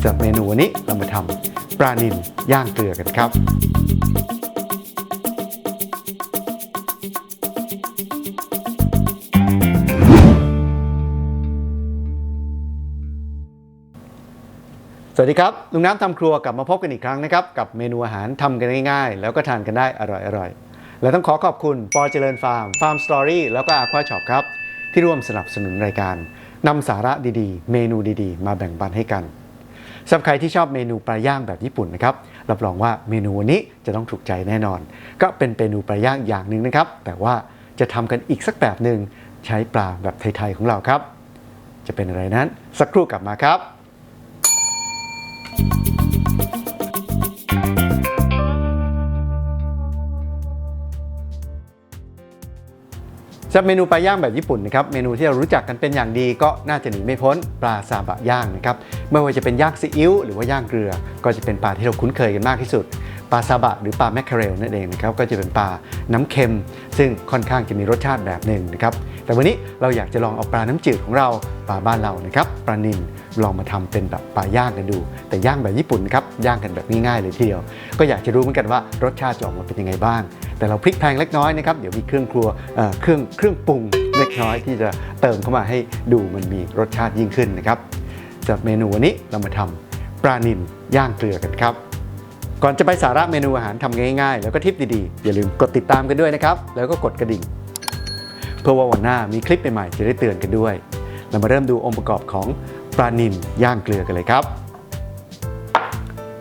สำหรับเมนูวันนี้เรามาทำปลานิลย่างเกลือกันครับสวัสดีครับ ลุงน้ำทำครัวกลับมาพบกันอีกครั้งนะครับ กับเมนูอาหารทำกันง่ายๆ แล้วก็ทานกันได้อร่อยๆ และต้องขอขอบคุณปอเจริญฟาร์มฟาร์มสตอรี่แล้วก็อาควาช็อปครับ ที่ร่วมสนับสนุนรายการนำสาระดีๆ เมนูดีๆ มาแบ่งปันให้กันสำหรับใครที่ชอบเมนูปลาย่างแบบญี่ปุ่นนะครับรับรองว่าเมนูวันนี้จะต้องถูกใจแน่นอน ก็เป็นเมนูปลาย่างอย่างหนึ่งนะครับ แต่ว่าจะทำกันอีกสักแบบหนึ่งใช้ปลาแบบไทยๆของเราครับ จะเป็นอะไรนั้น สักครู่กลับมาครับ สำหรับเมนูปลาย่างแบบญี่ปุ่นนะครับเมนูที่เรารู้จักกันเป็นอย่างดีก็น่าจะหนีไม่พ้นปลาซาบะย่างนะครับไม่ว่าจะเป็นย่างซีอิ๊วหรือว่าย่างเกลือ ก็จะเป็นปลาที่เราคุ้นเคยกันมากที่สุดปลาซาบะหรือปลาแมคเคเรลนั่นเองนะครับก็จะเป็นปลาน้ำเค็ม ซึ่งค่อนข้างจะมีรสชาติแบบหนึ่งนะครับแต่วันนี้เราอยากจะลองเอาปลาน้ำจืดของเราปลาบ้านเรานะครับปลานิลลองมาทำเป็นแบบปลาย่างกันดู แต่ย่างแบบญี่ปุ่นนครับย่างกันแบบง่ายๆเลยทีเดียว ก็อยากจะรู้เหมือนกันว่ารสชาติจะออกมาเป็นยังไงบ้าง แต่เราพลิกแพงเล็กน้อยนะครับเดี๋ยวมีเครื่องครัวเเครื่องเครื่องปรุงเล็กน้อยที่จะเติมเข้ามาให้ดูมันมีรสชาติยิ่งขึ้นนะครับสำหรับเมนูวันนี้เรามาทำปลานิลย่างเกลือกันครับ ก่อนจะไปสาระเมนูอาหารทำง่ายๆ แล้วก็ทิปดีๆ อย่าลืมกดติดตามกันด้วยนะครับ แล้วก็กดกระดิ่ง เพื่อว่าวันหน้ามีคลิปใหม่ๆจะได้เตือนกันด้วย เรามาเริ่มดูองค์ประกอบของปลานิลย่างเกลือกันเลยครับ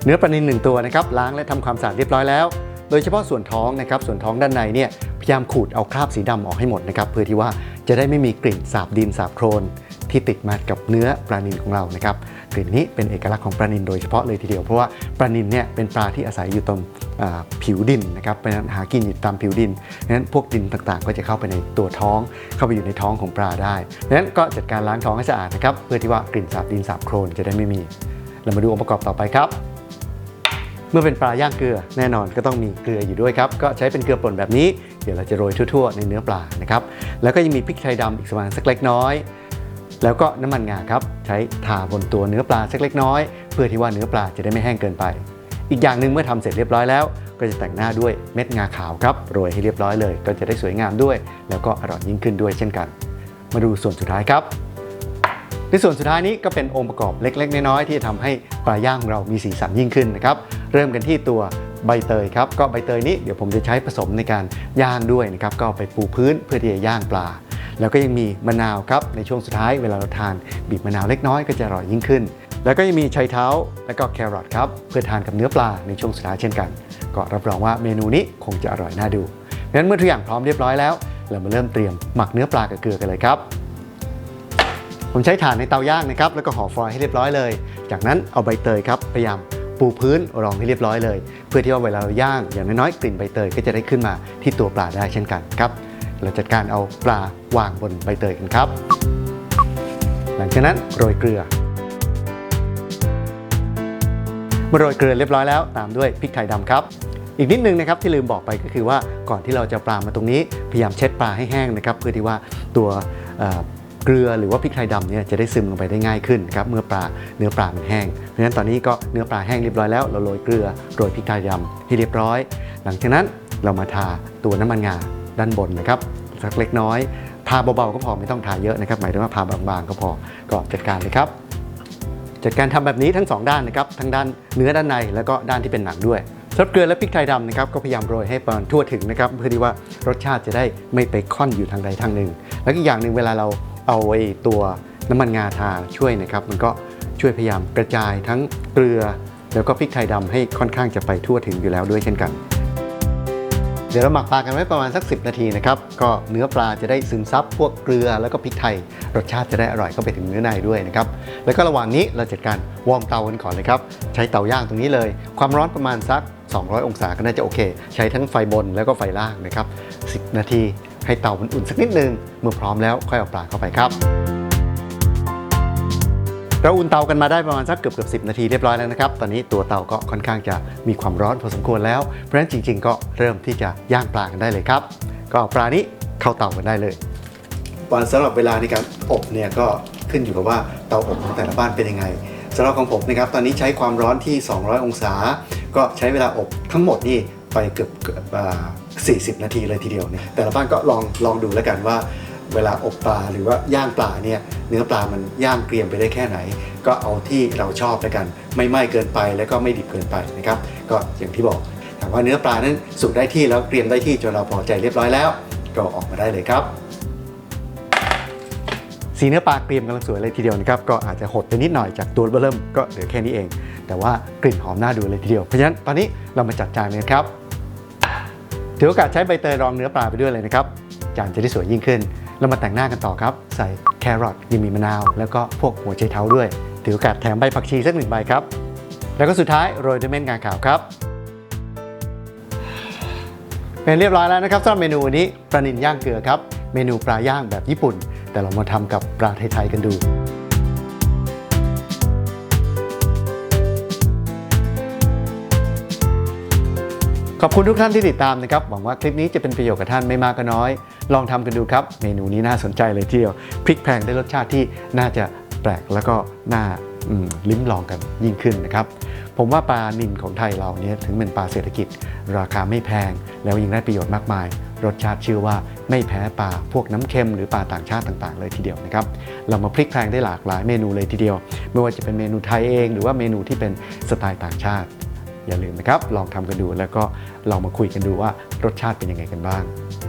เนื้อปลานิลหนึ่งตัวนะครับล้างและทำความสะอาดเรียบร้อยแล้ว โดยเฉพาะส่วนท้องนะครับส่วนท้องด้านในเนี่ยพยายามขูดเอาคราบสีดำออกให้หมดนะครับเพื่อที่ว่าจะได้ไม่มีกลิ่นสาบดินสาบโครนที่ติดมากับเนื้อปลานิลของเรานะครับกลิ่นนี้เป็นเอกลักษณ์ของปลานิลโดยเฉพาะเลยทีเดียวเพราะว่าปลานิลเนี่ยเป็นปลาที่อาศัยอยู่ตรงอ่าผิวดินนะครับเป็นหากินอยู่ตามผิวดินนั้นพวกดินต่างๆ ก็จะเข้าไปในตัวท้อง เข้าไปอยู่ในท้องของปลาได้นั้นก็จัดการล้างท้องให้สะอาดนะครับเพื่อที่ว่ากลิ่นสาบดินสาบโครนจะได้ไม่มี เรามาดูองค์ประกอบต่อไปครับ เมื่อเป็นปลาย่างเกลือแน่นอนก็ต้องมีเกลืออยู่ด้วยครับ ก็ใช้เป็นเกลือป่นแบบนี้ เดี๋ยวเราจะโรยทั่วๆ ในเนื้อปลานะครับ แล้วก็ยังมีพริกไทยดำอีกประมาณสักเล็กน้อย แล้วก็น้ำมันงาครับ ใช้ทาบนตัวเนื้อปลาสักเล็กน้อย เพื่อที่ว่าเนื้อปลาจะได้ไม่แห้งเกินไป อีกอย่างหนึ่งเมื่อทำเสร็จเรียบร้อยแล้ว ก็จะแต่งหน้าด้วยเม็ดงาขาวครับโรยให้เรียบร้อยเลย ก็จะได้สวยงามด้วย แล้วก็อร่อยยิ่งขึ้นด้วยเช่นกัน มาดูส่วนสุดท้ายครับ ในส่วนสุดท้ายนี้ก็เป็นองค์ประกอบเล็ก ๆ น้อยๆที่จะทำให้ปลาย่างของเรามีสีสันยิ่งขึ้นนะครับเริ่มกันที่ตัวใบเตยครับก็ใบเตยนี้เดี๋ยวผมจะใช้ผสมในการย่างด้วยนะครับก็ไปปูพื้นเพื่อที่จะย่างปลา แล้วก็ยังมีมะนาวครับในช่วงสุดท้ายเวลาเราทานบีบมะนาวเล็กน้อยก็จะอร่อยยิ่งขึ้น แล้วก็ยังมีไชเท้าและก็แครอทครับเพื่อทานกับเนื้อปลาในช่วงสุดท้ายเช่นกัน ก็รับรองว่าเมนูนี้คงจะอร่อยน่าดูงั้นเมื่อทุกอย่างพร้อมเรียบร้อยแล้ว เรามาเริ่มเตรียมหมักเนื้อปลากับเกลือกันเลยครับ ผมใช้ถ่านในเตาย่างนะครับแล้วก็ห่อฟอยล์ให้เรียบร้อยเลย จากนั้นเอาใบเตยครับพยายามปูพื้นรองให้เรียบร้อยเลย เพื่อที่ว่าเวลาเราย่างอย่างน้อยๆกลิ่นใบเตยก็จะได้ขึ้นมาที่ตัวปลาได้เช่นกันครับ เราจัดการเอาปลาวางบนใบเตยกันครับ หลังจากนั้นโรยเกลือเมื่อโรยเกลือเรียบร้อยแล้วตามด้วยพริกไทยดำครับ อีกนิดนึงนะครับที่ลืมบอกไปก็คือว่าก่อนที่เราจะปลามาตรงนี้ พยายามเช็ดปลาให้แห้งนะครับเพื่อที่ว่าตัว เกลือหรือว่าพริกไทยดำเนี่ยจะได้ซึมลงไปได้ง่ายขึ้นครับเมื่อปลาเนื้อปลามันแห้ง เพราะฉะนั้นตอนนี้ก็เนื้อปลาแห้งเรียบร้อยแล้วเราโรยเกลือโรยพริกไทยดำให้เรียบร้อย หลังจากนั้นเรามาทาตัวน้ำมันงาด้านบนนะครับสักเล็กน้อยทาเบาๆก็พอไม่ต้องทาเยอะนะครับหมายถึงว่าทาบางๆก็พอก็จัดการเลยครับจัดการทำแบบนี้ทั้ง 2 ด้านนะครับทั้งด้านเนื้อด้านในแล้วก็ด้านที่เป็นหนังด้วยซอสเกลือและพริกไทยดำนะครับก็พยายามโรยให้ประมาณทั่วถึงนะครับเพื่อที่ว่ารสชาติจะได้ไม่ไปค่อนอยู่ทางใดทางหนึ่ง แล้วอีกอย่างหนึ่งเวลาเรา เอาไอ้ตัวน้ำมันงาทาช่วยนะครับ มันก็ช่วยพยายามกระจายทั้งเกลือ แล้วก็พริกไทยดำให้ค่อนข้างจะไปทั่วถึงอยู่แล้วด้วยเช่นกัน เดี๋ยวเราหมักปลากันไว้ประมาณสัก 10 นาทีนะครับก็เนื้อปลาจะได้ซึมซับพวกเกลือแล้วก็พริกไทย รสชาติจะได้อร่อยเข้าไปถึงเนื้อในด้วยนะครับแล้วก็ระหว่างนี้เราจัดการวอร์มเตากันก่อนเลยครับใช้เตาย่างตรงนี้เลย ความร้อนประมาณสัก200 องศาก็น่าจะโอเค ใช้ทั้งไฟบนแล้วก็ไฟล่างนะครับ 10 นาที ให้เตามันอุ่นสักนิดนึง เมื่อพร้อมแล้วค่อยเอาปลาเข้าไปครับเราอุ่นเตากันมาได้ประมาณสักเกือบเกือบสินาทีเรียบร้อยแล้วนะครับ ตอนนี้ตัวเตาก็ค่อนข้างจะมีความร้อนพอสมควรแล้ว เพราะฉะนั้นจริง ๆ ก็เริ่มที่จะย่างปลากันได้เลยครับ ก็เอาปลานี้เข้าเตากันได้เลยวันสำหรับเวลาในการอบเนี่ยก็ขึ้นอยู่กับว่าเตาอบของแต่ละบ้านเป็นยังไงสำหรับของผมนะครับตอนนี้ใช้ความร้อนที่ 200 องศา ก็ใช้เวลาอบทั้งหมดนี่ ไปเกือบเกือบอ่สิบนาทีเลยทีเดียวเนี่ยแต่ละบ้านก็ลองลองดูแล้วกันว่า เวลาอบปลาหรือว่าย่างปลาเนี่ยเนื้อปลามันย่างเกรียมไปได้แค่ไหน ก็เอาที่เราชอบแล้วกัน ไม่ไหม้เกินไปแล้วก็ไม่ดิบเกินไปนะครับก็อย่างที่บอกถามว่าเนื้อปลานั้นสุกได้ที่แล้วเกรียมได้ที่จนเราพอใจเรียบร้อยแล้ว ก็ออกมาได้เลยครับ สีเนื้อปลาเกรียมกำลังสวยเลยทีเดียวนะครับก็อาจจะหดไปนิดหน่อยจากตัวเบริ่มก็เหลือแค่นี้เอง แต่ว่ากลิ่นหอมน่าดูเลยทีเดียวเพราะฉะนั้นตอนนี้เรามาจัดจานเลยครับถือโอกาสใช้ใบเตยรองเนื้อปลาไปด้วยเลยนะครับจานจะได้สวยยิ่งขึ้น เรามาแต่งหน้ากันต่อครับ ใส่แครอทยังมีมะนาว แล้วก็พวกหัวไชเท้าด้วย ถือโอกาสแถมใบผักชีสักหนึ่งใบครับ แล้วก็สุดท้ายโรยด้วยเม็ดงาขาวครับเป็นเรียบร้อยแล้วนะครับสำหรับเมนูวันนี้ปลานิลย่างเกลือครับ เมนูปลาย่างแบบญี่ปุ่น แต่เรามาทำกับปลาไทยๆกันดูขอบคุณทุกท่านที่ติดตามนะครับ หวังว่าคลิปนี้จะเป็นประโยชน์กับท่านไม่มากก็น้อย ลองทำกันดูครับ เมนูนี้น่าสนใจเลยทีเดียวพริกแพงได้รสชาติที่น่าจะแปลกแล้วก็น่าลิ้มลองกันยิ่งขึ้นนะครับ ผมว่าปลานิลของไทยเราเนี่ยถึงเป็นปลาเศรษฐกิจ ราคาไม่แพงแล้วยังได้ประโยชน์มากมาย รสชาติเชื่อว่าไม่แพ้ปลาพวกน้ำเค็มหรือปลาต่างชาติต่างๆ เลยทีเดียวนะครับเรามาพลิกแพลงได้หลากหลายเมนูเลยทีเดียว ไม่ว่าจะเป็นเมนูไทยเอง หรือว่าเมนูที่เป็นสไตล์ต่างชาติ อย่าลืมนะครับ ลองทำกันดูแล้วก็ลองมาคุยกันดูว่ารสชาติเป็นยังไงกันบ้าง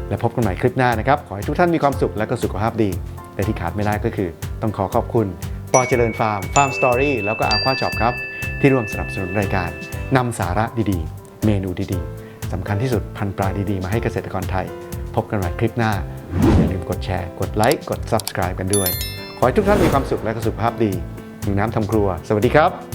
และพบกันใหม่คลิปหน้านะครับขอให้ทุกท่านมีความสุขและก็สุขภาพดี แต่ที่ขาดไม่ได้ก็คือ ต้องขอขอบคุณปอเจริญฟาร์มฟาร์มสตอรี่แล้วก็อาควาช็อปครับที่ร่วมสนับสนุนรายการนำสาระดีๆ เมนูดีๆ สำคัญที่สุดพันปลาดีๆ มาให้เกษตรกรไทย พบกันใหม่คลิปหน้า อย่าลืมกดแชร์ กดไลค์ กด subscribe กันด้วย ขอให้ทุกท่านมีความสุขและก็สุขภาพดี อยู่น้ำทำครัว สวัสดีครับ